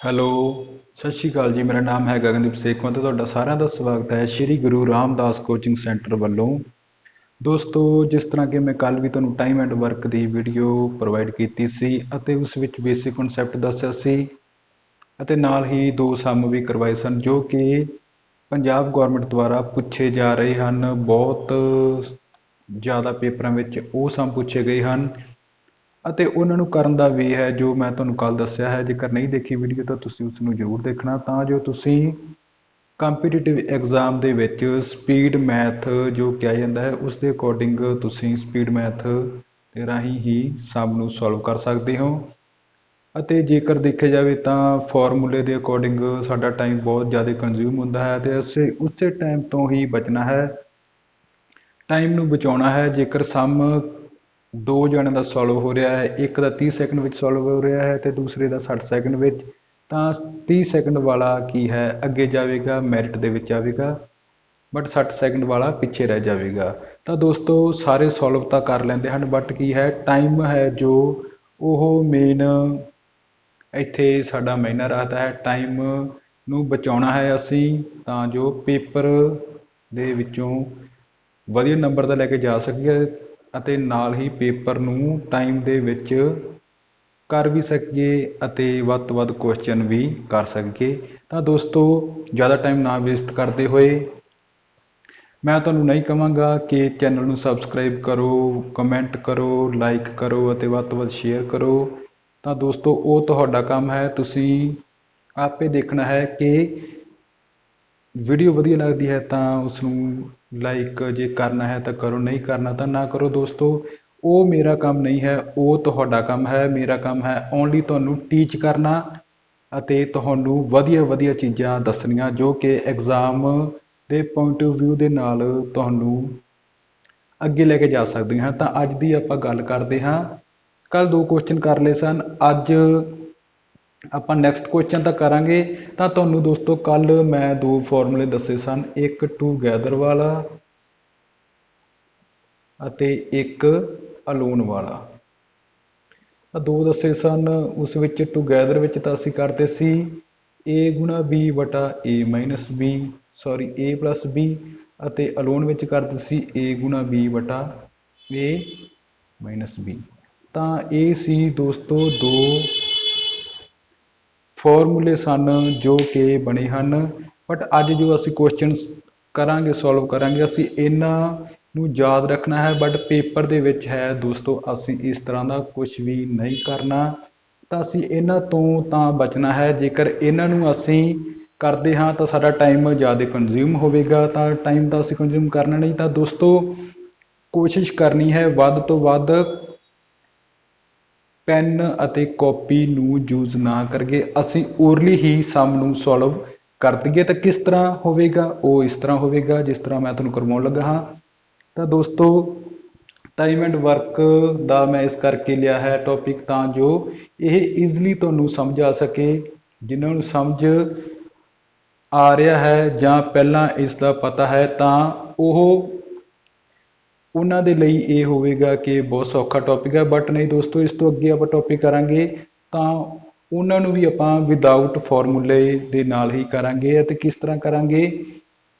Hello, ਸਤਿ ਸ਼੍ਰੀ ਅਕਾਲ ਜੀ, ਮੇਰਾ ਨਾਮ ਹੈ ਗਗਨਦੀਪ ਸੇਖਵਾਂ ਤੇ ਤੁਹਾਡਾ ਸਾਰਿਆਂ ਦਾ ਸਵਾਗਤ ਹੈ ਸ਼੍ਰੀ ਗੁਰੂ ਰਾਮਦਾਸ ਕੋਚਿੰਗ ਸੈਂਟਰ ਵੱਲੋਂ। ਦੋਸਤੋ, ਜਿਸ ਤਰ੍ਹਾਂ ਕਿ ਮੈਂ ਕੱਲ ਵੀ ਤੁਹਾਨੂੰ ਟਾਈਮ ਐਂਡ ਵਰਕ ਦੀ ਵੀਡੀਓ ਪ੍ਰੋਵਾਈਡ ਕੀਤੀ ਸੀ ਅਤੇ ਉਸ ਵਿੱਚ ਬੇਸਿਕ ਕਨਸੈਪਟ ਦੱਸਿਆ ਸੀ ਅਤੇ ਨਾਲ ਹੀ ਦੋ ਸਮ ਵੀ ਕਰਵਾਏ ਸਨ, ਜੋ ਕਿ ਪੰਜਾਬ ਗਵਰਨਮੈਂਟ ਦੁਆਰਾ ਪੁੱਛੇ ਜਾ ਰਹੇ ਹਨ। ਬਹੁਤ ਜ਼ਿਆਦਾ ਪੇਪਰਾਂ ਵਿੱਚ ਉਹ ਸਮ ਪੁੱਛੇ ਗਏ ਹਨ ਅਤੇ ਉਹਨਾਂ ਨੂੰ ਕਰਨ ਦਾ ਵੇ ਹੈ ਜੋ ਮੈਂ ਤੁਹਾਨੂੰ ਕੱਲ੍ਹ ਦੱਸਿਆ ਹੈ। ਜੇਕਰ ਨਹੀਂ ਦੇਖੀ ਵੀਡੀਓ ਤਾਂ ਤੁਸੀਂ ਉਸ ਨੂੰ ਜ਼ਰੂਰ ਦੇਖਣਾ। ਤਾਂ ਜੋ ਤੁਸੀਂ ਕੰਪੀਟੀਟਿਵ ਐਗਜ਼ਾਮ ਦੇ ਵਿੱਚ ਸਪੀਡ ਮੈਥ ਜੋ ਕਿਹਾ ਜਾਂਦਾ ਹੈ, ਉਸ ਦੇ ਅਕੋਰਡਿੰਗ ਤੁਸੀਂ ਸਪੀਡ ਮੈਥ ਦੇ ਰਾਹੀਂ ਹੀ ਸਮ ਨੂੰ ਸੋਲਵ ਕਰ ਸਕਦੇ ਹੋ। ਅਤੇ ਜੇਕਰ ਦੇਖਿਆ ਜਾਵੇ ਤਾਂ ਫਾਰਮੂਲੇ ਦੇ ਅਕੋਰਡਿੰਗ ਸਾਡਾ ਟਾਈਮ ਬਹੁਤ ਜ਼ਿਆਦਾ ਕੰਜ਼ਿਊਮ ਹੁੰਦਾ ਹੈ ਤੇ ਉਸੇ ਉਸੇ ਟਾਈਮ ਤੋਂ ਹੀ ਬਚਣਾ ਹੈ। ਟਾਈਮ ਨੂੰ ਬਚਾਉਣਾ ਹੈ। ਜੇਕਰ ਸਮ ਦੋ ਜਣਿਆਂ ਦਾ ਸੋਲਵ ਹੋ ਰਿਹਾ ਹੈ, ਇੱਕ ਦਾ 30 ਸੈਕਿੰਡ ਵਿੱਚ ਸੋਲਵ ਹੋ ਰਿਹਾ ਹੈ ਅਤੇ ਦੂਸਰੇ ਦਾ 60 ਸੈਕਿੰਡ ਵਿੱਚ। ਤਾਂ 30 ਸੈਕਿੰਡ ਵਾਲਾ ਕੀ ਹੈ? ਅੱਗੇ ਜਾਵੇਗਾ ਮੈਰਿਟ ਦੇ ਵਿੱਚ ਆਵੇਗਾ ਬਟ 60 ਸੈਕਿੰਡ ਵਾਲਾ ਪਿੱਛੇ ਰਹਿ ਜਾਵੇਗਾ। ਤਾਂ ਦੋਸਤੋ, ਸਾਰੇ ਸੋਲਵ ਤਾਂ ਕਰ ਲੈਂਦੇ ਹਨ ਬਟ ਕੀ ਹੈ? ਟਾਈਮ ਹੈ ਜੋ ਉਹ ਮੇਨ ਇੱਥੇ ਸਾਡਾ ਮਾਇਨਾ ਰੱਖਦਾ ਹੈ ਟਾਈਮ ਨੂੰ ਬਚਾਉਣਾ ਹੈ ਅਸੀਂ, ਤਾਂ ਜੋ ਪੇਪਰ ਦੇ ਵਿੱਚੋਂ ਵਧੀਆ ਨੰਬਰ ਤਾਂ ਲੈ ਕੇ ਜਾ ਸਕੀਏ। ਅਤੇ ਨਾਲ ਹੀ ਪੇਪਰ ਨੂੰ ਟਾਈਮ ਦੇ ਵਿੱਚ ਕਰ ਵੀ ਸਕੀਏ ਅਤੇ ਵੱਧ ਤੋਂ ਵੱਧ ਕੁਐਸਚਨ ਵੀ ਕਰ ਸਕੀਏ। ਤਾਂ ਦੋਸਤੋ, ਜ਼ਿਆਦਾ ਟਾਈਮ ਨਾ ਵੇਸਟ ਕਰਦੇ ਹੋਏ ਮੈਂ ਤੁਹਾਨੂੰ ਨਹੀਂ ਕਹਾਂਗਾ ਕਿ ਚੈਨਲ ਨੂੰ ਸਬਸਕ੍ਰਾਈਬ ਕਰੋ ਕਮੈਂਟ ਕਰੋ ਲਾਈਕ ਕਰੋ ਅਤੇ ਵੱਧ ਤੋਂ ਵੱਧ ਸ਼ੇਅਰ ਕਰੋ। ਤਾਂ ਦੋਸਤੋ, ਉਹ ਤੁਹਾਡਾ ਕੰਮ ਹੈ, ਤੁਸੀਂ ਆਪੇ ਦੇਖਣਾ ਹੈ ਕਿ ਵੀਡੀਓ ਵਧੀਆ ਲੱਗਦੀ ਹੈ ਤਾਂ ਉਸ ਨੂੰ ਲਾਈਕ ਜੇ ਕਰਨਾ ਹੈ ਤਾਂ ਕਰੋ, ਨਹੀਂ ਕਰਨਾ ਤਾਂ ਨਾ ਕਰੋ ਦੋਸਤੋ। ਉਹ ਮੇਰਾ ਕੰਮ ਨਹੀਂ ਹੈ, ਉਹ ਤੁਹਾਡਾ ਕੰਮ ਹੈ, ਮੇਰਾ ਕੰਮ ਹੈ ਓਨਲੀ ਤੁਹਾਨੂੰ ਟੀਚ ਕਰਨਾ ਅਤੇ ਤੁਹਾਨੂੰ ਵਧੀਆ ਵਧੀਆ ਚੀਜ਼ਾਂ ਦੱਸਣੀਆਂ ਜੋ ਕਿ ਐਗਜ਼ਾਮ ਦੇ ਪੁਆਇੰਟ ਆਫ View ਦੇ ਨਾਲ ਤੁਹਾਨੂੰ ਅੱਗੇ ਲੈ ਕੇ ਜਾ ਸਕਦੀਆਂ ਤਾਂ ਅੱਜ ਦੀ ਆਪਾਂ ਗੱਲ ਕਰਦੇ ਹਾਂ। ਕੱਲ ਦੋ ਕੁਐਸਚਨ ਕਰ ਲਏ ਸਨ। ਅੱਜ ਆਪਾਂ ਨੈਕਸਟ ਕੁਐਸਚਨ ਤਾਂ ਕਰਾਂਗੇ। ਤਾਂ ਤੁਹਾਨੂੰ ਦੋਸਤੋ ਕੱਲ ਮੈਂ ਦੋ ਫਾਰਮੂਲੇ ਦੱਸੇ ਸਨ। ਇੱਕ ਟੂਗੇਦਰ ਵਾਲਾ ਅਤੇ ਇੱਕ ਅਲੋਨ ਵਾਲਾ। ਤਾਂ ਦੋ ਦੱਸੇ ਸਨ। ਉਸ ਵਿੱਚ ਟੂਗੇਦਰ ਵਿੱਚ ਤਾਂ ਅਸੀਂ ਕਰਦੇ ਸੀ a ਗੁਣਾ b ਵਟਾ a minus b sorry a plus b ਅਤੇ ਅਲੋਨ ਵਿੱਚ ਕਰਦੇ ਸੀ a ਗੁਣਾ b ਵਟਾ a ਮਾਈਨਸ b ਤਾਂ ਇਹ ਸੀ ਦੋਸਤੋ ਦੋ ਫਾਰਮੂਲੇ ਸਨ ਜੋ ਕਿ ਬਣੇ ਹਨ। ਬਟ ਅੱਜ ਜੋ ਅਸੀਂ ਕੁਐਸਚਨਸ ਕਰਾਂਗੇ ਸੋਲਵ ਕਰਾਂਗੇ, ਅਸੀਂ ਇਹਨਾਂ ਨੂੰ ਯਾਦ ਰੱਖਣਾ ਹੈ। ਬਟ ਪੇਪਰ ਦੇ ਵਿੱਚ ਹੈ, ਦੋਸਤੋ, ਅਸੀਂ ਇਸ ਤਰ੍ਹਾਂ ਦਾ ਕੁਝ ਵੀ ਨਹੀਂ ਕਰਨਾ। ਤਾਂ ਅਸੀਂ ਇਹਨਾਂ ਤੋਂ ਤਾਂ ਬਚਣਾ ਹੈ। ਜੇਕਰ ਇਹਨਾਂ ਨੂੰ ਅਸੀਂ ਕਰਦੇ ਹਾਂ, ਤਾਂ ਸਾਡਾ ਟਾਈਮ ਜ਼ਿਆਦਾ ਕੰਜ਼ਿਊਮ ਹੋਵੇਗਾ। ਤਾਂ ਟਾਈਮ ਤਾਂ ਅਸੀਂ ਕੰਜ਼ਿਊਮ ਕਰਨਾ ਨਹੀਂ। ਤਾਂ ਦੋਸਤੋ, ਕੋਸ਼ਿਸ਼ ਕਰਨੀ ਹੈ ਵੱਧ ਤੋਂ ਵੱਧ ਪੈਨ ਅਤੇ ਕਾਪੀ ਨੂੰ ਯੂਜ਼ ਨਾ ਕਰਕੇ ਅਸੀਂ ਓਰਲੀ ਹੀ ਸਮ ਨੂੰ ਸੋਲਵ ਕਰ ਦਈਏ। ਤਾਂ ਕਿਸ ਤਰ੍ਹਾਂ ਹੋਵੇਗਾ? ਉਹ ਇਸ ਤਰ੍ਹਾਂ ਹੋਵੇਗਾ, ਜਿਸ ਤਰ੍ਹਾਂ ਮੈਂ ਤੁਹਾਨੂੰ ਕਰਵਾਉਣ ਲੱਗਾ ਹਾਂ। ਤਾਂ ਦੋਸਤੋ ਟਾਈਮ ਐਂਡ ਵਰਕ ਦਾ ਮੈਂ ਇਸ ਕਰਕੇ ਲਿਆ ਹੈ ਟੌਪਿਕ ਤਾਂ ਜੋ ਇਹ ਈਜ਼ਲੀ ਤੁਹਾਨੂੰ ਸਮਝ ਆ ਸਕੇ। ਜਿਨ੍ਹਾਂ ਨੂੰ ਸਮਝ ਆ ਰਿਹਾ ਹੈ ਜਾਂ ਪਹਿਲਾਂ ਇਸ ਦਾ ਪਤਾ ਹੈ ਤਾਂ ਉਹ ਉਹਨਾਂ ਦੇ ਲਈ ਇਹ ਹੋਵੇਗਾ ਕਿ ਬਹੁਤ ਸੌਖਾ ਟੋਪਿਕ ਹੈ ਬਟ ਨਹੀਂ ਦੋਸਤੋ, ਇਸ ਤੋਂ ਅੱਗੇ ਆਪਾਂ ਟੋਪਿਕ ਕਰਾਂਗੇ, ਤਾਂ ਉਹਨਾਂ ਨੂੰ ਵੀ ਆਪਾਂ ਵਿਦਆਊਟ ਫਾਰਮੂਲੇ ਦੇ ਨਾਲ ਹੀ ਕਰਾਂਗੇ ਅਤੇ ਕਿਸ ਤਰ੍ਹਾਂ ਕਰਾਂਗੇ,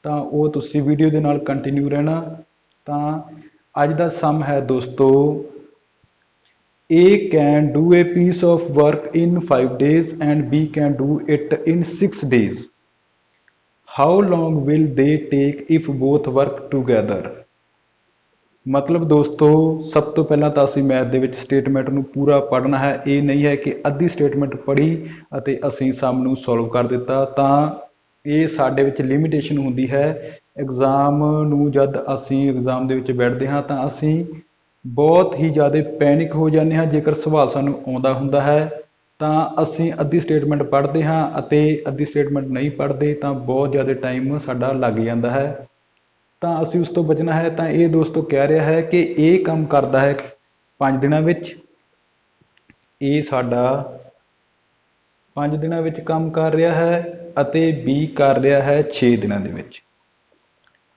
ਤਾਂ ਉਹ ਤੁਸੀਂ ਵੀਡੀਓ ਦੇ ਨਾਲ ਕੰਟੀਨਿਊ ਰਹਿਣਾ ਤਾਂ ਅੱਜ ਦਾ ਸਮ ਹੈ ਦੋਸਤੋ, A can do a piece of work in 5 days and B can do it in 6 days. How long will they take if both work together? ਮਤਲਬ ਦੋਸਤੋ, ਸਭ ਤੋਂ ਪਹਿਲਾਂ ਤਾਂ ਅਸੀਂ ਮੈਥ ਦੇ ਵਿੱਚ ਸਟੇਟਮੈਂਟ ਨੂੰ ਪੂਰਾ ਪੜ੍ਹਨਾ ਹੈ। ਇਹ ਨਹੀਂ ਹੈ ਕਿ ਅੱਧੀ ਸਟੇਟਮੈਂਟ ਪੜ੍ਹੀ ਅਤੇ ਅਸੀਂ ਸਮ ਨੂੰ ਸੋਲਵ ਕਰ ਦਿੱਤਾ। ਤਾਂ ਇਹ ਸਾਡੇ ਵਿੱਚ ਲਿਮਿਟੇਸ਼ਨ ਹੁੰਦੀ ਹੈ। ਐਗਜ਼ਾਮ ਨੂੰ ਜਦ ਅਸੀਂ ਐਗਜ਼ਾਮ ਦੇ ਵਿੱਚ ਬੈਠਦੇ ਹਾਂ, ਤਾਂ ਅਸੀਂ ਬਹੁਤ ਹੀ ਜ਼ਿਆਦਾ ਪੈਨਿਕ ਹੋ ਜਾਂਦੇ ਹਾਂ। ਜੇਕਰ ਸਵਾਲ ਸਾਨੂੰ ਆਉਂਦਾ ਹੁੰਦਾ ਹੈ, ਤਾਂ ਅਸੀਂ ਅੱਧੀ ਸਟੇਟਮੈਂਟ ਪੜ੍ਹਦੇ ਹਾਂ ਅਤੇ ਅੱਧੀ ਸਟੇਟਮੈਂਟ ਨਹੀਂ ਪੜ੍ਹਦੇ, ਤਾਂ ਬਹੁਤ ਜ਼ਿਆਦਾ ਟਾਈਮ ਸਾਡਾ ਲੱਗ ਜਾਂਦਾ ਹੈ। ਤਾਂ ਅਸੀਂ ਉਸ ਤੋਂ ਬਚਣਾ ਹੈ, ਤਾਂ ਇਹ ਦੋਸਤੋ ਕਹਿ ਰਿਹਾ ਹੈ ਕਿ ਇਹ ਕੰਮ ਕਰਦਾ ਹੈ 5 ਦਿਨਾਂ ਵਿੱਚ। ਇਹ ਸਾਡਾ 5 ਦਿਨਾਂ ਵਿੱਚ ਕੰਮ ਕਰ ਰਿਹਾ ਹੈ ਅਤੇ B ਕਰ ਰਿਹਾ ਹੈ 6 ਦਿਨਾਂ ਦੇ ਵਿੱਚ।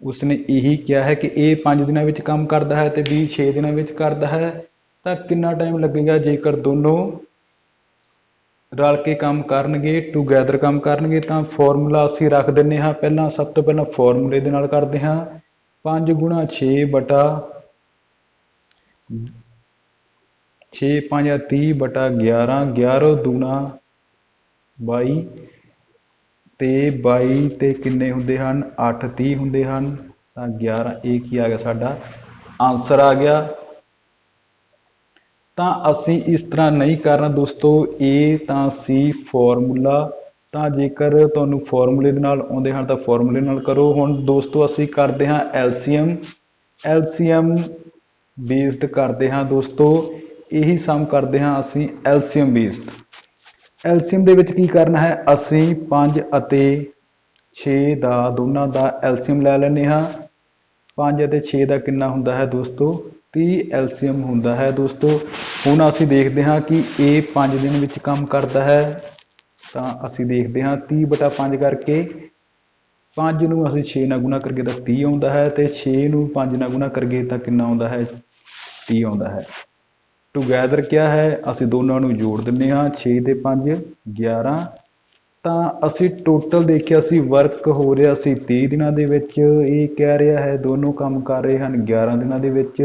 ਉਸਨੇ ਇਹੀ ਕਿਹਾ ਹੈ ਕਿ ਇਹ 5 ਦਿਨਾਂ ਵਿੱਚ ਕੰਮ ਕਰਦਾ ਹੈ ਤੇ B 6 ਦਿਨਾਂ ਵਿੱਚ ਕਰਦਾ ਹੈ। ਤਾਂ ਕਿੰਨਾ ਟਾਈਮ ਲੱਗੇਗਾ ਜੇਕਰ ਦੋਨੋਂ ਰਲ ਕੇ ਕੰਮ ਕਰਨਗੇ ਟੂਗੇਦਰ ਕੰਮ ਕਰਨਗੇ, ਤਾਂ ਫਾਰਮੂਲਾ ਅਸੀਂ ਰੱਖ ਦਿੰਨੇ ਹਾਂ। ਪਹਿਲਾਂ ਸਭ ਤੋਂ ਪਹਿਲਾਂ ਫਾਰਮੂਲੇ ਦੇ ਨਾਲ ਕਰਦੇ ਹਾਂ। 5 ਗੁਣਾ 6 ਬਟਾ 6 5 30 ਬਟਾ 11 11 ਦੂਣਾ 22 ਤੇ 22 ਤੇ ਕਿੰਨੇ ਹੁੰਦੇ ਹਨ? 8 30 ਹੁੰਦੇ ਹਨ। ਤਾਂ 11 ਇਹ ਕੀ ਆ ਗਿਆ ਸਾਡਾ। ਆਨਸਰ ਆ ਗਿਆ। ਤਾਂ ਅਸੀਂ ਇਸ ਤਰ੍ਹਾਂ ਨਹੀਂ ਕਰਨਾ ਦੋਸਤੋ, ਇਹ ਤਾਂ ਸੀ ਫਾਰਮੂਲਾ। ਤਾਂ ਜੇਕਰ ਤੁਹਾਨੂੰ ਫਾਰਮੂਲੇ ਦੇ ਨਾਲ ਆਉਂਦੇ ਹਨ ਤਾਂ ਫਾਰਮੂਲੇ ਨਾਲ ਕਰੋ। ਹੁਣ ਦੋਸਤੋ, ਅਸੀਂ ਕਰਦੇ ਹਾਂ ਐਲਸੀਐਮ। ਐਲਸੀਐਮ ਬੇਸਡ ਕਰਦੇ ਹਾਂ ਦੋਸਤੋ। ਇਹੀ ਸਮ ਕਰਦੇ ਹਾਂ ਅਸੀਂ ਐਲਸੀਐਮ ਬੇਸਡ। ਐਲਸੀਐਮ ਦੇ ਵਿੱਚ ਕੀ ਕਰਨਾ ਹੈ? ਅਸੀਂ 5 ਅਤੇ 6 ਦਾ ਦੋਨਾਂ ਦਾ ਐਲਸੀਐਮ ਲੈ ਲੈਂਦੇ ਹਾਂ। 5 ਅਤੇ 6 ਦਾ ਕਿੰਨਾ ਹੁੰਦਾ ਹੈ ਦੋਸਤੋ? 30 ਐਲਸੀਐਮ ਹੁੰਦਾ ਹੈ। ਦੋਸਤੋ, ਹੁਣ ਅਸੀਂ ਦੇਖਦੇ ਹਾਂ ਕਿ ਇਹ 5 ਦਿਨ ਵਿੱਚ ਕੰਮ ਕਰਦਾ ਹੈ। ਤਾਂ ਅਸੀਂ ਦੇਖਦੇ ਹਾਂ 30 ਬਟਾ 5 ਕਰਕੇ 5 ਨੂੰ ਅਸੀਂ 6 ਨਾਲ ਗੁਣਾ ਕਰਕੇ ਤਾਂ 30 ਆਉਂਦਾ ਹੈ ਤੇ 6 ਨੂੰ 5 ਨਾਲ ਗੁਣਾ ਕਰਕੇ ਤਾਂ ਕਿੰਨਾ ਆਉਂਦਾ ਹੈ? 30 ਆਉਂਦਾ ਹੈ। ਟੂਗੇਦਰ ਕਿਆ ਹੈ? ਅਸੀਂ ਦੋਨਾਂ ਨੂੰ ਜੋੜ ਦਿੰਦੇ ਹਾਂ। 6 ਤੇ 5 11 ਤਾਂ ਅਸੀਂ ਟੋਟਲ ਦੇਖਿਆ ਸੀ ਵਰਕ ਹੋ ਰਿਹਾ ਸੀ 30 ਦਿਨਾਂ ਦੇ ਵਿੱਚ। ਇਹ ਕਹਿ ਰਿਹਾ ਹੈ, ਦੋਨੋਂ ਕੰਮ ਕਰ ਰਹੇ ਹਨ 11 ਦਿਨਾਂ ਦੇ ਵਿੱਚ।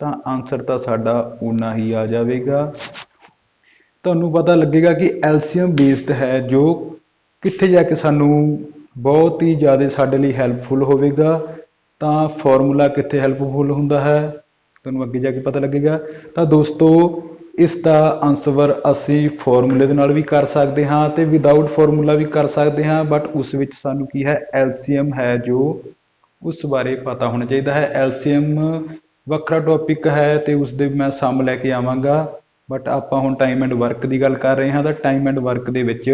ਤਾਂ ਆਨਸਰ ਤਾਂ ਸਾਡਾ ਉਨਾ ਹੀ ਆ ਜਾਵੇਗਾ। ਤੁਹਾਨੂੰ ਪਤਾ ਲੱਗੇਗਾ ਕਿ ਐਲਸੀਅਮ ਬੇਸਡ ਹੈ ਜੋ ਕਿੱਥੇ ਜਾ ਕੇ ਸਾਨੂੰ ਬਹੁਤ ਹੀ ਜ਼ਿਆਦਾ ਸਾਡੇ ਲਈ ਹੈਲਪਫੁਲ ਹੋਵੇਗਾ। ਤਾਂ ਫਾਰਮੂਲਾ ਕਿੱਥੇ ਹੈਲਪਫੁਲ ਹੁੰਦਾ ਹੈ, ਤੁਹਾਨੂੰ ਅੱਗੇ ਜਾ ਕੇ ਪਤਾ ਲੱਗੇਗਾ। ਤਾਂ ਦੋਸਤੋ, ਇਸ ਦਾ ਆਨਸਰ ਅਸੀਂ ਫਾਰਮੂਲੇ ਦੇ ਨਾਲ ਵੀ ਕਰ ਸਕਦੇ ਹਾਂ ਤੇ ਵਿਦਆਊਟ ਫਾਰਮੂਲਾ ਵੀ ਕਰ ਸਕਦੇ ਹਾਂ ਬਟ ਉਸ ਵਿੱਚ ਸਾਨੂੰ ਕੀ ਹੈ ਐਲਸੀਅਮ ਹੈ ਜੋ ਉਸ ਬਾਰੇ ਪਤਾ ਹੋਣਾ ਚਾਹੀਦਾ ਹੈ। ਐਲਸੀਅਮ ਵੱਖਰਾ ਟੌਪਿਕ ਹੈ ਅਤੇ ਉਸ ਦੇ ਮੈਂ ਸਮ ਲੈ ਕੇ ਆਵਾਂਗਾ। ਬਟ ਆਪਾਂ ਹੁਣ ਟਾਈਮ ਐਂਡ ਵਰਕ ਦੀ ਗੱਲ ਕਰ ਰਹੇ ਹਾਂ ਤਾਂ ਟਾਈਮ ਐਂਡ ਵਰਕ ਦੇ ਵਿੱਚ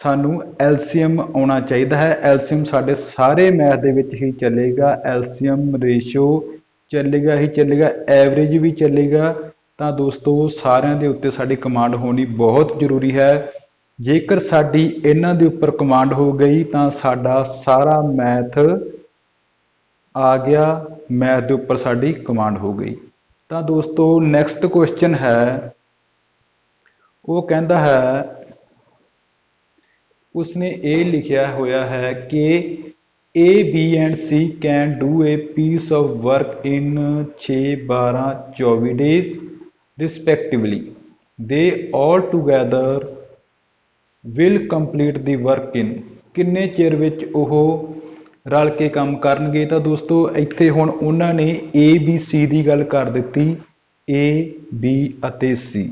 ਸਾਨੂੰ ਐਲਸੀਐਮ ਆਉਣਾ ਚਾਹੀਦਾ ਹੈ। ਐਲਸੀਐਮ ਸਾਡੇ ਸਾਰੇ ਮੈਥ ਦੇ ਵਿੱਚ ਹੀ ਚੱਲੇਗਾ। ਐਲਸੀਐਮ ਰੇਸ਼ੋ ਚੱਲੇਗਾ, ਹੀ ਚੱਲੇਗਾ। ਐਵਰੇਜ ਵੀ ਚੱਲੇਗਾ। ਤਾਂ ਦੋਸਤੋ, ਸਾਰਿਆਂ ਦੇ ਉੱਤੇ ਸਾਡੀ ਕਮਾਂਡ ਹੋਣੀ ਬਹੁਤ ਜ਼ਰੂਰੀ ਹੈ। ਜੇਕਰ ਸਾਡੀ ਇਹਨਾਂ ਦੇ ਉੱਪਰ ਕਮਾਂਡ ਹੋ ਗਈ ਤਾਂ ਸਾਡਾ ਸਾਰਾ ਮੈਥ ਆ ਗਿਆ ਮੈਥ ਦੇ ਉੱਪਰ ਸਾਡੀ ਕਮਾਂਡ ਹੋ ਗਈ ਤਾਂ ਦੋਸਤੋ ਨੈਕਸਟ ਕੁਐਸਚਨ ਹੈ ਉਹ ਕਹਿੰਦਾ ਹੈ ਉਸਨੇ ਇਹ ਲਿਖਿਆ ਹੋਇਆ ਹੈ ਕਿ A B and C can do a piece of work in 6 12 24 days respectively they all together will complete the work in ਕਿੰਨੇ ਚਿਰ ਵਿੱਚ ਉਹ ਰਲ ਕੇ ਕੰਮ ਕਰਨਗੇ ਤਾਂ ਦੋਸਤੋ ਇੱਥੇ ਹੁਣ ਉਹਨਾਂ ਨੇ A, B, C ਦੀ ਗੱਲ ਕਰ ਦਿੱਤੀ। A, B ਅਤੇ C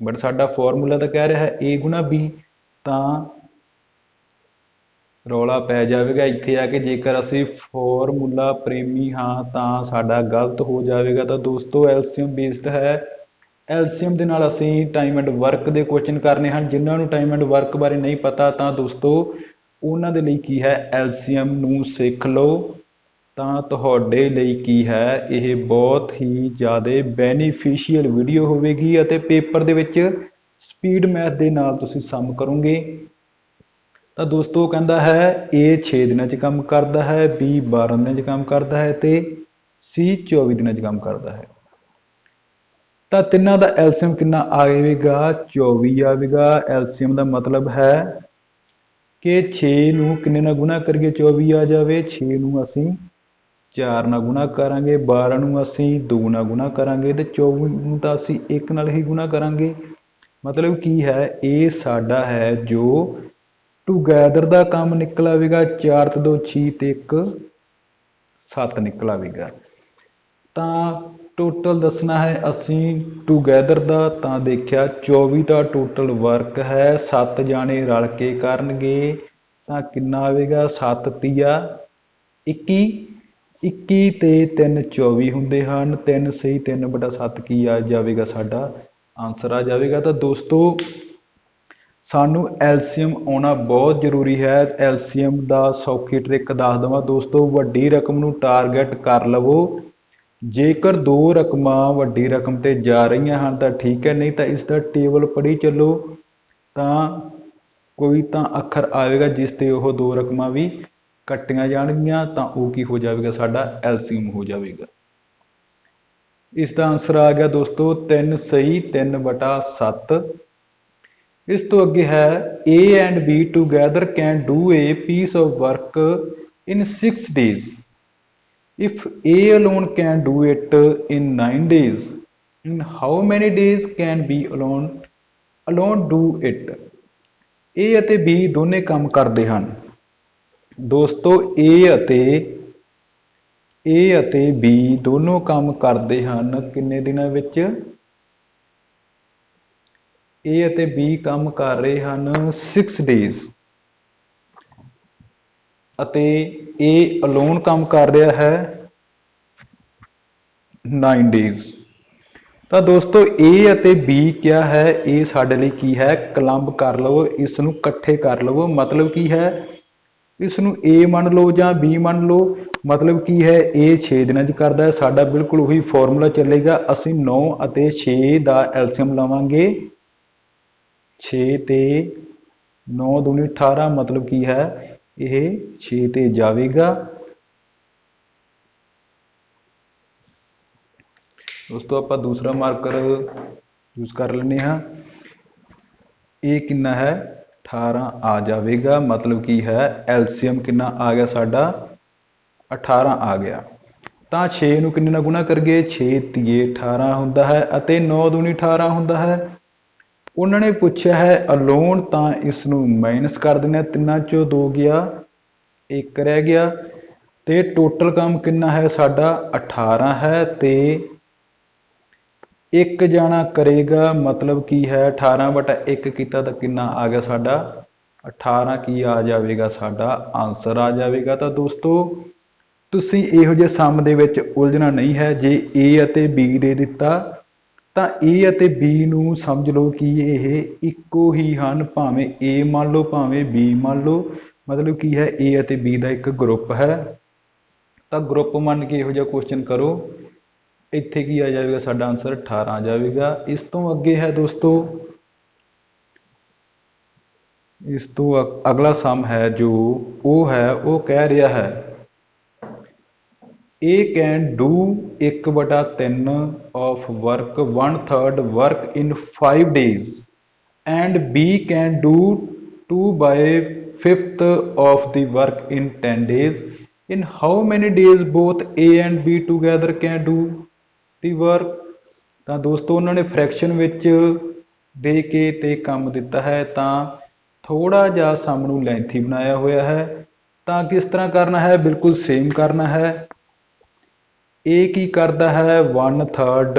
ਬਟ ਸਾਡਾ ਫਾਰਮੂਲਾ ਤਾਂ ਕਹਿ ਰਿਹਾ ਹੈ A ਗੁਣਾ B ਤਾਂ ਰੌਲਾ ਪੈ ਜਾਵੇਗਾ ਇੱਥੇ ਆ ਕੇ। ਜੇਕਰ ਅਸੀਂ ਫਾਰਮੂਲਾ ਪ੍ਰੇਮੀ ਹਾਂ ਤਾਂ ਸਾਡਾ ਗਲਤ ਹੋ ਜਾਵੇਗਾ। ਤਾਂ ਦੋਸਤੋ ਐਲਸੀਅਮ ਬੇਸਡ ਹੈ। ਐਲਸੀਅਮ ਦੇ ਨਾਲ ਅਸੀਂ ਟਾਈਮ ਐਂਡ ਵਰਕ ਦੇ ਕੁਐਸਚਨ ਕਰਨੇ ਹਨ। ਜਿਨ੍ਹਾਂ ਨੂੰ ਟਾਈਮ ਐਂਡ ਵਰਕ ਬਾਰੇ ਨਹੀਂ ਪਤਾ ਤਾਂ ਦੋਸਤੋ ਉਹਨਾਂ ਦੇ ਲਈ ਕੀ ਹੈ? ਐਲਸੀਅਮ ਨੂੰ ਸਿੱਖ ਲਓ। ਤਾਂ ਤੁਹਾਡੇ ਲਈ ਕੀ ਹੈ? ਇਹ ਬਹੁਤ ਹੀ ਜ਼ਿਆਦਾ ਬੈਨੀਫੀਸ਼ੀਅਲ ਵੀਡੀਓ ਹੋਵੇਗੀ ਅਤੇ ਪੇਪਰ ਦੇ ਵਿੱਚ ਸਪੀਡ ਮੈਥ ਦੇ ਨਾਲ ਤੁਸੀਂ ਸਮ ਕਰੋਗੇ। ਤਾਂ ਦੋਸਤੋ ਕਹਿੰਦਾ ਹੈ, A 6 ਦਿਨਾਂ 'ਚ ਕੰਮ ਕਰਦਾ ਹੈ, B 12 ਦਿਨਾਂ 'ਚ ਕੰਮ ਕਰਦਾ ਹੈ ਤੇ C 24 ਦਿਨਾਂ 'ਚ ਕੰਮ ਕਰਦਾ ਹੈ। ਤਾਂ ਤਿੰਨਾਂ ਦਾ ਐਲਸੀਐਮ ਕਿੰਨਾ ਆਵੇਗਾ 24 ਆਵੇਗਾ ਐਲਸੀਐਮ ਦਾ ਮਤਲਬ ਹੈ ਕਿ 6 ਨੂੰ ਕਿੰਨੇ ਨਾਲ ਗੁਣਾ ਕਰੀਏ? 24 ਆ ਜਾਵੇ। 6 ਨੂੰ ਅਸੀਂ 4 ਨਾਲ ਗੁਣਾ ਕਰਾਂਗੇ। 12 ਨੂੰ ਅਸੀਂ 2 ਨਾਲ ਗੁਣਾ ਕਰਾਂਗੇ ਤੇ 24 ਨੂੰ ਤਾਂ ਅਸੀਂ 1 ਨਾਲ ਹੀ ਗੁਣਾ ਕਰਾਂਗੇ। ਮਤਲਬ ਕੀ ਹੈ? ਇਹ ਸਾਡਾ ਹੈ ਜੋ ਟੂਗੇਦਰ ਦਾ ਕੰਮ ਨਿਕਲ ਆਵੇਗਾ। 4 ਤੇ 2 6 ਤੇ 1 7 ਨਿਕਲ ਆਵੇਗਾ। ਤਾਂ ਟੋਟਲ ਦੱਸਣਾ ਹੈ, ਅਸੀਂ ਟੂਗੇਦਰ ਦਾ ਤਾਂ ਦੇਖਿਆ 24 ਦਾ ਟੋਟਲ ਵਰਕ ਹੈ 7 ਜਾਣੇ ਰਲ ਕੇ ਕਰਨਗੇ, ਤਾਂ ਕਿੰਨਾ ਆਵੇਗਾ? 7 ਤੀਆ। 21 21 ਤੇ 3 24 ਹੁੰਦੇ ਹਨ 3 ਸਹੀ 3 ਬਟਾ 7 ਕੀ ਆ ਜਾਵੇਗਾ ਸਾਡਾ? ਆਨਸਰ ਆ ਜਾਵੇਗਾ। ਤਾਂ ਦੋਸਤੋ, ਸਾਨੂੰ ਐਲਸੀਐਮ ਆਉਣਾ ਬਹੁਤ ਜ਼ਰੂਰੀ ਹੈ। ਐਲਸੀਐਮ ਦਾ ਸੌਖੀ ਟ੍ਰਿਕ ਦੱਸ ਦਵਾਂ। ਦੋਸਤੋ, ਵੱਡੀ ਰਕਮ ਨੂੰ ਟਾਰਗੇਟ ਕਰ ਲਵੋ। ਜੇਕਰ ਦੋ ਰਕਮਾਂ ਵੱਡੀ ਰਕਮ ਤੇ ਜਾ ਰਹੀਆਂ ਹਨ ਤਾਂ ਠੀਕ ਹੈ, ਨਹੀਂ ਤਾਂ ਇਸ ਦਾ ਟੇਬਲ ਪੜ੍ਹੀ ਚੱਲੋ ਤਾਂ ਕੋਈ ਤਾਂ ਅੱਖਰ ਆਵੇਗਾ ਜਿਸ ਤੇ ਉਹ ਦੋ ਰਕਮਾਂ ਵੀ ਕੱਟੀਆਂ ਜਾਣਗੀਆਂ ਤਾਂ ਉਹ ਕੀ ਹੋ ਜਾਵੇਗਾ? ਸਾਡਾ ਐਲਸੀਐਮ ਹੋ ਜਾਵੇਗਾ। ਇਸ ਦਾ ਆਨਸਰ ਆ ਗਿਆ ਦੋਸਤੋ 3 ਸਹੀ 3 ਬਟਾ 7 ਇਸ ਤੋਂ ਅੱਗੇ ਹੈ A and B together can do a piece of work in 6 days If A alone can do it in 9 days, in how many days can B alone alone do it? A ਅਤੇ B ਦੋਨੇ ਕੰਮ ਕਰਦੇ ਹਨ ਦੋਸਤੋ A ਅਤੇ A ਅਤੇ B ਦੋਨੋਂ ਕੰਮ ਕਰਦੇ ਹਨ ਕਿੰਨੇ ਦਿਨਾਂ ਵਿੱਚ A ਅਤੇ B ਕੰਮ ਕਰ ਰਹੇ ਹਨ 6 days ਅਤੇ A alone ਕੰਮ ਕਰ ਰਿਹਾ ਹੈ 9 days ਤਾਂ ਦੋਸਤੋ, A ਅਤੇ B ਕਿਆ ਹੈ? ਇਹ ਸਾਡੇ ਲਈ ਕੀ ਹੈ? ਕਲੰਬ ਕਰ ਲਵੋ ਇਸ ਨੂੰ ਇਕੱਠੇ ਕਰ ਲਵੋ। ਮਤਲਬ ਕੀ ਹੈ? ਇਸ ਨੂੰ A ਮੰਨ ਲਓ ਜਾਂ B ਮੰਨ ਲਓ। ਮਤਲਬ ਕੀ ਹੈ? A 6 ਦਿਨਾਂ 'ਚ ਕਰਦਾ ਹੈ। ਸਾਡਾ ਬਿਲਕੁਲ ਉਹੀ ਫਾਰਮੂਲਾ ਚੱਲੇਗਾ। ਅਸੀਂ 9 ਅਤੇ 6 ਦਾ ਐਲਸੀਅਮ ਲਵਾਂਗੇ। 6 ਤੇ 9 ਦੂਣੀ 18 ਮਤਲਬ ਕੀ ਹੈ? ਇਹ 6 ਤੇ ਜਾਵੇਗਾ। ਦੋਸਤੋ, ਆਪਾਂ ਦੂਸਰਾ ਮਾਰਕਰ ਯੂਜ਼ ਕਰ ਲੈਂਦੇ ਹਾਂ। ਇਹ ਕਿੰਨਾ ਹੈ? 18 ਆ ਜਾਵੇਗਾ। ਮਤਲਬ ਕੀ ਹੈ? ਐਲਸੀਅਮ ਕਿੰਨਾ ਆ ਗਿਆ ਸਾਡਾ? 18 ਆ ਗਿਆ। ਤਾਂ 6 ਨੂੰ ਕਿੰਨੇ ਨਾਲ ਗੁਣਾ ਕਰਗੇ 6 ਤੀਏ 18 ਹੁੰਦਾ ਹੈ ਅਤੇ 9 ਦੂਣੀ 18 ਹੁੰਦਾ ਹੈ। ਉਹਨਾਂ ਨੇ ਪੁੱਛਿਆ ਹੈ, ਅਲੋਨ, ਤਾਂ ਇਸ ਨੂੰ ਮਾਈਨਸ ਕਰ ਦਿੰਦੇ ਤਿੰਨਾਂ ਚੋਂ 2 ਗਿਆ 1 ਰਹਿ ਗਿਆ, ਤੇ ਟੋਟਲ ਕੰਮ ਕਿੰਨਾ ਹੈ ਸਾਡਾ? 18 ਹੈ, ਤੇ ਇੱਕ ਜਾਣਾ ਕਰੇਗਾ, ਮਤਲਬ ਕੀ ਹੈ 18 ਬਟਾ 1 ਕੀਤਾ ਤਾਂ ਕਿੰਨਾ ਆ ਗਿਆ ਸਾਡਾ? 18 ਕੀ ਆ ਜਾਵੇਗਾ ਸਾਡਾ? ਆਨਸਰ ਆ ਜਾਵੇਗਾ। ਤਾਂ ਦੋਸਤੋ, ਤੁਸੀਂ ਇਹੋ ਜਿਹੇ ਸਮ ਦੇ ਵਿੱਚ ਉਲਝਣਾ ਨਹੀਂ ਹੈ, ਜੇ A ਅਤੇ B ਦੇ ਦਿੱਤਾ ਤਾਂ A ਅਤੇ B ਨੂੰ ਸਮਝ ਲਓ ਕਿ ਇਹ ਇੱਕੋ ਹੀ ਹਨ, ਭਾਵੇਂ A ਮੰਨ ਲਓ, ਭਾਵੇਂ B ਮੰਨ ਲਓ। ਮਤਲਬ ਕੀ ਹੈ, A ਅਤੇ B ਦਾ ਇੱਕ ਗਰੁੱਪ ਹੈ। ਤਾਂ ਗਰੁੱਪ ਮੰਨ ਕੇ ਇਹੋ ਜਿਹਾ ਕੁਐਸਚਨ ਕਰੋ। ਇੱਥੇ ਕੀ ਆ ਜਾਵੇਗਾ? ਸਾਡਾ ਆਨਸਰ 18 ਆ ਜਾਵੇਗਾ। ਇਸ ਤੋਂ ਅੱਗੇ ਹੈ ਦੋਸਤੋ, ਇਸ ਤੋਂ ਅ- ਅਗਲਾ ਸਮ ਹੈ ਜੋ ਉਹ ਹੈ, ਉਹ ਕਹਿ ਰਿਹਾ ਹੈ A can do 1 ਬਟਾ 3 of work 1 third work in 5 days and B can do 2 by 5th of the work in 10 days in how many days both A and B together can do the work ਤਾਂ ਦੋਸਤੋ ਉਹਨਾਂ ਨੇ fraction ਵਿੱਚ ਦੇ ਕੇ ਤੇ ਕੰਮ ਦਿੱਤਾ ਹੈ ਤਾਂ ਥੋੜਾ ਜਿਹਾ ਸਮ ਨੂੰ ਲੈਂਥੀ ਬਣਾਇਆ ਹੋਇਆ ਹੈ ਤਾਂ ਕਿਸ ਤਰ੍ਹਾਂ ਕਰਨਾ ਹੈ ਬਿਲਕੁਲ ਸੇਮ ਕਰਨਾ ਹੈ A ਕੀ ਕਰਦਾ ਹੈ? 1 ਥਰਡ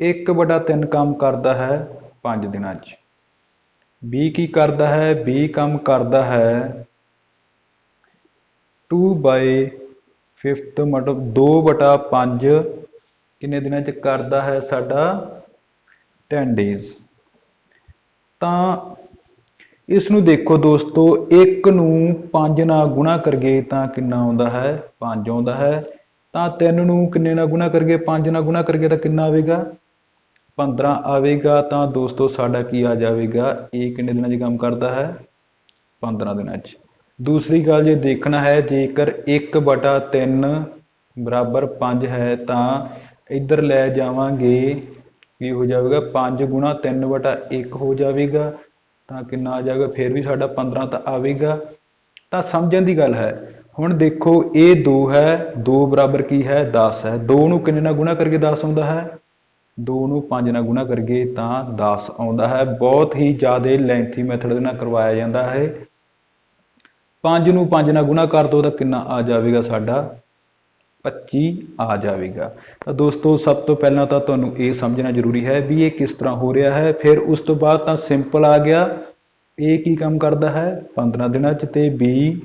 1 ਬਟਾ 3 ਕੰਮ ਕਰਦਾ ਹੈ 5 ਦਿਨਾਂ 'ਚ। B ਕੀ ਕਰਦਾ ਹੈ? B ਕੰਮ ਕਰਦਾ ਹੈ 2 ਬਾਈ 5th ਮਤਲਬ 2 ਬਟਾ 5 ਕਿੰਨੇ ਦਿਨਾਂ 'ਚ ਕਰਦਾ ਹੈ ਸਾਡਾ? 10 ਡੇਜ਼ ਤਾਂ ਇਸ ਨੂੰ ਦੇਖੋ ਦੋਸਤੋ 1 ਨੂੰ 5 ਨਾਲ ਗੁਣਾ ਕਰਗੇ ਤਾਂ ਕਿੰਨਾ ਆਉਂਦਾ ਹੈ? 5 ਆਉਂਦਾ ਹੈ। ਤਾਂ 3 ਨੂੰ ਕਿੰਨੇ ਨਾਲ ਗੁਣਾ ਕਰਗੇ 5 ਨਾਲ ਗੁਣਾ ਕਰਗੇ ਤਾਂ ਕਿੰਨਾ ਆਵੇਗਾ? 15 ਆਵੇਗਾ ਤਾਂ ਦੋਸਤੋ ਸਾਡਾ ਕੀ ਆ ਜਾਵੇਗਾ? ਇਹ ਕਿੰਨੇ ਦਿਨਾਂ 'ਚ ਕੰਮ ਕਰਦਾ ਹੈ? 15 ਦਿਨਾਂ 'ਚ। ਦੂਸਰੀ ਗੱਲ ਜੇ ਦੇਖਣਾ ਹੈ, ਜੇਕਰ 1 ਬਟਾ 3 ਬਰਾਬਰ 5 ਹੈ ਤਾਂ ਇੱਧਰ ਲੈ ਜਾਵਾਂਗੇ, ਕੀ ਹੋ ਜਾਵੇਗਾ? 5 ਗੁਣਾ 3 ਵਟਾ 1 ਹੋ ਜਾਵੇਗਾ, ਤਾਂ ਕਿੰਨਾ ਆ ਜਾਵੇਗਾ? ਫਿਰ ਵੀ ਸਾਡਾ 15 ਤਾਂ ਆਵੇਗਾ। ਤਾਂ ਸਮਝਣ ਦੀ ਗੱਲ ਹੈ ਹੁਣ ਦੇਖੋ, ਇਹ 2 ਹੈ 2 ਬਰਾਬਰ ਕੀ ਹੈ? 10 ਹੈ। 2 ਨੂੰ ਕਿੰਨੇ ਨਾਲ ਗੁਣਾ ਕਰਕੇ 10 ਆਉਂਦਾ ਹੈ? 2 ਨੂੰ 5 ਨਾਲ ਗੁਣਾ ਕਰਕੇ ਤਾਂ 10 ਆਉਂਦਾ ਹੈ। ਬਹੁਤ ਹੀ ਜ਼ਿਆਦਾ ਲੈਂਥੀ ਮੈਥਡ ਦੇ ਨਾਲ ਕਰਵਾਇਆ ਜਾਂਦਾ ਹੈ। 5 ਨੂੰ 5 ਨਾਲ ਗੁਣਾ ਕਰ ਦੋ ਤਾਂ ਕਿੰਨਾ ਆ ਜਾਵੇਗਾ ਸਾਡਾ? 25 ਆ ਜਾਵੇਗਾ। ਤਾਂ ਦੋਸਤੋ, ਸਭ ਤੋਂ ਪਹਿਲਾਂ ਤਾਂ ਤੁਹਾਨੂੰ ਇਹ ਸਮਝਣਾ ਜ਼ਰੂਰੀ ਹੈ ਵੀ ਇਹ ਕਿਸ ਤਰ੍ਹਾਂ ਹੋ ਰਿਹਾ ਹੈ। ਫਿਰ ਉਸ ਤੋਂ ਬਾਅਦ ਤਾਂ ਸਿੰਪਲ ਆ ਗਿਆ। ਇਹ ਕੀ ਕੰਮ ਕਰਦਾ ਹੈ? 15 ਦਿਨਾਂ 'ਚ ਤੇ B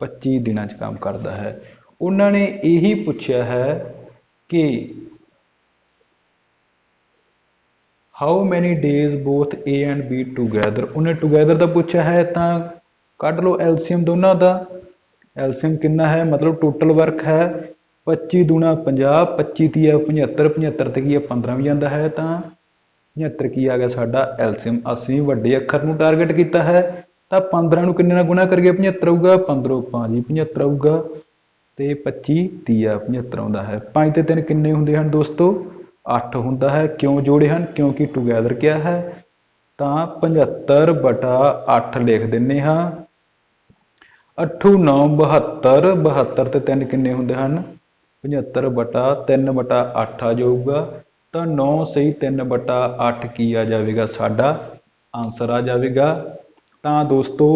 25 ਦਿਨਾਂ 'ਚ ਕੰਮ ਕਰਦਾ ਹੈ। ਉਹਨਾਂ ਨੇ ਇਹੀ ਪੁੱਛਿਆ ਹੈ ਕਿ how many days both A and B together ਉਹਨੇ ਟੂਗੇਦਰ ਦਾ ਪੁੱਛਿਆ ਹੈ ਤਾਂ ਕੱਢ ਲਓ ਐਲਸੀਐਮ ਦੋਨਾਂ ਦਾ। ਐਲਸੀਐਮ ਕਿੰਨਾ ਹੈ? ਮਤਲਬ ਟੋਟਲ ਵਰਕ ਹੈ 25 ਦੂਣਾ 50 25 ਤੀਆ 75 75 ਤੇ ਕੀ ਹੈ? 15 ਵੀ ਜਾਂਦਾ ਹੈ ਤਾਂ 75 ਕੀ ਆ ਗਿਆ ਸਾਡਾ? ਐਲਸੀਐਮ ਅਸੀਂ ਵੱਡੇ ਅੱਖਰ ਨੂੰ ਟਾਰਗੇਟ ਕੀਤਾ ਹੈ। ਤਾਂ 15 ਨੂੰ ਕਿੰਨੇ ਨਾਲ ਗੁਣਾ ਕਰੀਏ? 75 ਆਊਗਾ 15 5 75 ਆਊਗਾ ਤੇ 25 ਤੀਆ 75 ਆਉਂਦਾ ਹੈ। 5 ਤੇ 3 ਕਿੰਨੇ ਹੁੰਦੇ ਹਨ ਦੋਸਤੋ? 8 ਹੁੰਦਾ ਹੈ। ਕਿਉਂ ਜੋੜੇ ਹਨ? ਕਿਉਂਕਿ ਟੁਗੇਦਰ ਕਿਆ ਹੈ। ਤਾਂ 75 ਬਟਾ 8 ਲਿਖ ਦਿੰਨੇ ਹਾਂ। 8 9 72 72 ਤੇ 3 ਕਿੰਨੇ ਹੁੰਦੇ ਹਨ? 75 ਬਟਾ 3 ਬਟਾ 8 ਆ ਜਾਊਗਾ। ਤਾਂ 9 ਸਹੀ 3 ਬਟਾ 8 ਕੀ ਆ ਜਾਵੇਗਾ? ਸਾਡਾ ਆਨਸਰ ਆ ਜਾਵੇਗਾ। ਤਾਂ ਦੋਸਤੋ,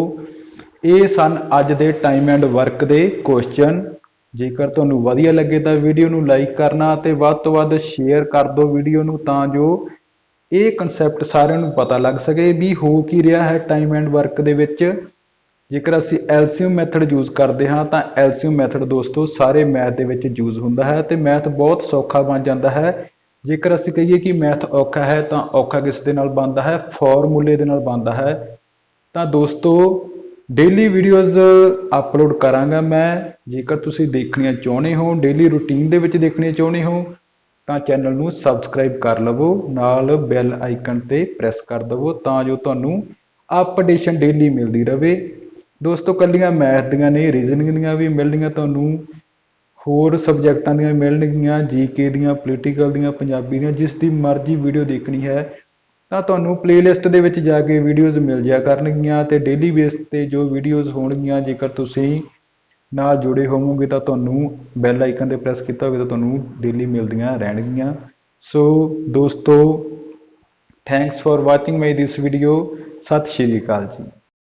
ਇਹ ਸਨ ਅੱਜ ਦੇ ਟਾਈਮ ਐਂਡ ਵਰਕ ਦੇ ਕੁਐਸਚਨ ਜੇਕਰ ਤੁਹਾਨੂੰ ਵਧੀਆ ਲੱਗੇ ਤਾਂ ਵੀਡੀਓ ਨੂੰ ਲਾਈਕ ਕਰਨਾ ਤੇ ਵੱਧ ਤੋਂ ਵੱਧ ਸ਼ੇਅਰ ਕਰ ਦਿਓ ਵੀਡੀਓ ਨੂੰ ਤਾਂ ਜੋ ਇਹ ਕਨਸੈਪਟ ਸਾਰਿਆਂ ਨੂੰ ਪਤਾ ਲੱਗ ਸਕੇ ਵੀ ਹੋ ਕੀ ਰਿਹਾ ਹੈ ਟਾਈਮ ਐਂਡ ਵਰਕ ਦੇ ਵਿੱਚ। ਜੇਕਰ ਅਸੀਂ ਐਲਸੀਐਮ ਮੈਥਡ ਯੂਜ਼ ਕਰਦੇ ਹਾਂ ਤਾਂ ਐਲਸੀਐਮ ਮੈਥਡ ਦੋਸਤੋ ਸਾਰੇ ਮੈਥ ਦੇ ਵਿੱਚ ਯੂਜ਼ ਹੁੰਦਾ ਹੈ ਤੇ ਮੈਥ ਬਹੁਤ ਸੌਖਾ ਬਣ ਜਾਂਦਾ ਹੈ। ਜੇਕਰ ਅਸੀਂ ਕਹੀਏ ਕਿ ਮੈਥ ਔਖਾ ਹੈ ਤਾਂ ਔਖਾ ਕਿਸ ਦੇ ਨਾਲ ਬਣਦਾ ਹੈ? ਫਾਰਮੂਲੇ ਦੇ ਨਾਲ ਬਣਦਾ ਹੈ। ਤਾਂ ਦੋਸਤੋ ਡੇਲੀ ਵੀਡੀਓਜ਼ ਅਪਲੋਡ ਕਰਾਂਗਾ ਮੈਂ। ਜੇਕਰ ਤੁਸੀਂ ਦੇਖਣੀਆਂ ਚਾਹੁੰਦੇ ਹੋ ਡੇਲੀ ਰੂਟੀਨ ਦੇ ਵਿੱਚ ਦੇਖਣੀਆਂ ਚਾਹੁੰਦੇ ਹੋ, ਤਾਂ ਚੈਨਲ ਨੂੰ ਸਬਸਕ੍ਰਾਈਬ ਕਰ ਲਵੋ, ਨਾਲ ਬੈਲ ਆਈਕਨ ਤੇ ਪ੍ਰੈਸ ਕਰ ਦਵੋ, ਤਾਂ ਜੋ ਤੁਹਾਨੂੰ ਅਪਡੇਸ਼ਨ ਡੇਲੀ ਮਿਲਦੀ ਰਹੇ ਦੋਸਤੋ, ਕੱਲੀਆਂ ਮੈਥ ਦੀਆਂ ਨਹੀਂ ਰੀਜ਼ਨਿੰਗ ਦੀਆਂ ਵੀ ਮਿਲਣਗੀਆਂ ਤੁਹਾਨੂੰ। ਹੋਰ ਸਬਜੈਕਟਾਂ ਦੀਆਂ ਮਿਲਣਗੀਆਂ ਜੀਕੇ ਦੀਆਂ ਪੋਲੀਟੀਕਲ ਦੀਆਂ, ਪੰਜਾਬੀ ਦੀਆਂ, ਜਿਸ ਦੀ ਮਰਜ਼ੀ ਵੀਡੀਓ ਦੇਖਣੀ ਹੈ। ਤਾਂ ਤੁਹਾਨੂੰ ਪਲੇਲਿਸਟ ਦੇ ਵਿੱਚ ਜਾ ਕੇ ਵੀਡੀਓਜ਼ ਮਿਲ ਜਾ ਕਰਨਗੀਆਂ ਤੇ ਡੇਲੀ ਬੇਸ ਤੇ ਜੋ ਵੀਡੀਓਜ਼ ਹੋਣਗੀਆਂ ਜੇਕਰ ਤੁਸੀਂ ਨਾਲ ਜੁੜੇ ਹੋਵੋਗੇ ਤਾਂ ਤੁਹਾਨੂੰ ਬੈਲ ਆਈਕਨ ਤੇ ਪ੍ਰੈਸ ਕੀਤਾ ਹੋਵੇ ਤਾਂ ਤੁਹਾਨੂੰ ਡੇਲੀ ਮਿਲਦੀਆਂ ਰਹਿਣਗੀਆਂ। ਸੋ ਦੋਸਤੋ thanks for watching my this video ਸਤਿ ਸ਼੍ਰੀ ਅਕਾਲ ਜੀ।